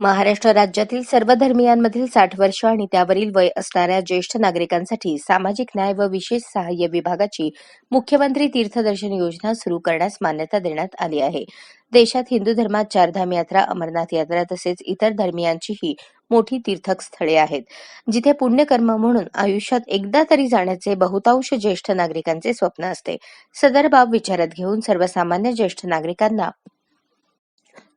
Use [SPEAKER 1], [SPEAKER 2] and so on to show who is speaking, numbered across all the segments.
[SPEAKER 1] महाराष्ट्र राज्यातील सर्व धर्मियांमधील साठ वर्ष आणि त्यावरील वय असणाऱ्या ज्येष्ठ नागरिकांसाठी सामाजिक न्याय व विशेष सहाय्य विभागाची मुख्यमंत्री तीर्थदर्शन योजना सुरू करण्यास मान्यता देण्यात आली आहे. देशात हिंदू धर्मात चारधाम यात्रा अमरनाथ यात्रा तसेच इतर धर्मियांचीही मोठी तीर्थस्थळे आहेत. जिथे पुण्यकर्म म्हणून आयुष्यात एकदा तरी जाण्याचे बहुतांश ज्येष्ठ नागरिकांचे स्वप्न असते. सदर बाब विचारात घेऊन सर्वसामान्य ज्येष्ठ नागरिकांना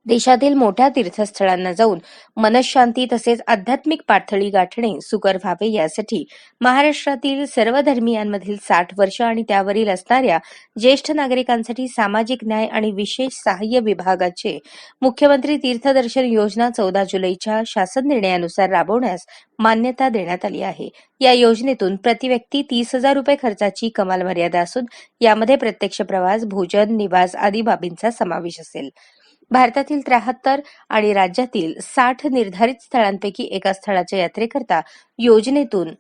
[SPEAKER 1] देशातील मोठ्या तीर्थस्थळांना जाऊन मनशांती तसेच आध्यात्मिक पातळी गाठणे सुकर व्हावे यासाठी महाराष्ट्रातील सर्व धर्मियांमधील साठ वर्ष आणि त्यावरील असणाऱ्या ज्येष्ठ नागरिकांसाठी सामाजिक न्याय आणि विशेष सहाय्य विभागाचे मुख्यमंत्री तीर्थदर्शन योजना चौदा जुलैच्या शासन निर्णयानुसार राबवण्यास मान्यता देण्यात आली आहे. या योजनेतून प्रतिव्यक्ती तीस हजार रुपये खर्चाची कमाल मर्यादा असून यामध्ये प्रत्यक्ष प्रवास भोजन निवास आदी बाबींचा समावेश असेल. भारतातील त्र्याहत्तर आणि राज्यातील साठ निर्धारित स्थळांपैकी एका स्थळाच्या यात्रेकरता योजनेतून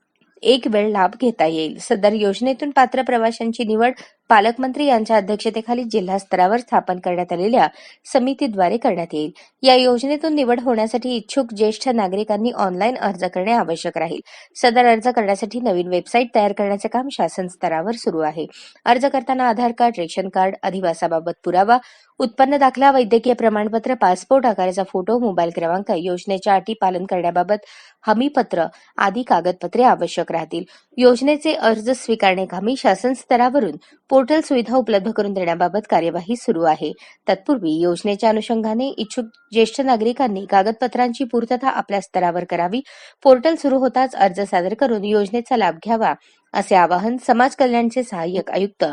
[SPEAKER 1] एक वेळ लाभ घेता येईल. सदर योजनेतून पात्र प्रवाशांची निवड पालकमंत्री यांच्या अध्यक्षतेखाली जिल्हा स्तरावर स्थापन करण्यात आलेल्या समितीद्वारे करण्यात येईल. या योजनेतून निवड होण्यासाठी इच्छुक ज्येष्ठ नागरिकांनी ऑनलाईन अर्ज करणे आवश्यक राहील. सदर अर्ज करण्यासाठी नवीन वेबसाईट तयार करण्याचे काम शासन स्तरावर सुरू आहे. अर्ज करताना आधार कार्ड रेशन कार्ड अधिवासाबाबत पुरावा उत्पन्न दाखला वैद्यकीय प्रमाणपत्र पासपोर्ट आकाराचा फोटो मोबाईल क्रमांक योजनेच्या अटी पालन करण्याबाबत हमीपत्र आदी कागदपत्रे आवश्यक राहतील. योजनेचे अर्ज स्वीकारणे शासन स्तरावरून पोर्टल सुविधा उपलब्ध करून देण्याबाबत कार्यवाही सुरू आहे. तत्पूर्वी योजनेच्या अनुषंगाने इच्छुक ज्येष्ठ नागरिकांनी कागदपत्रांची पूर्तता आपल्या स्तरावर करावी. पोर्टल सुरू होताच अर्ज सादर करून योजनेचा लाभ घ्यावा असे आवाहन समाज कल्याणचे सहाय्यक आयुक्त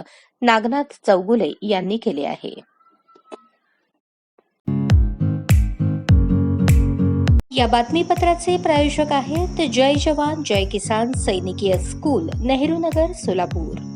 [SPEAKER 1] नागनाथ चौगुले यांनी केले आहे. या बातमीपत्राचे प्रायोजक आहेत जय जवान जय किसान सैनिकीय स्कूल नेहरू नगर सोलापूर.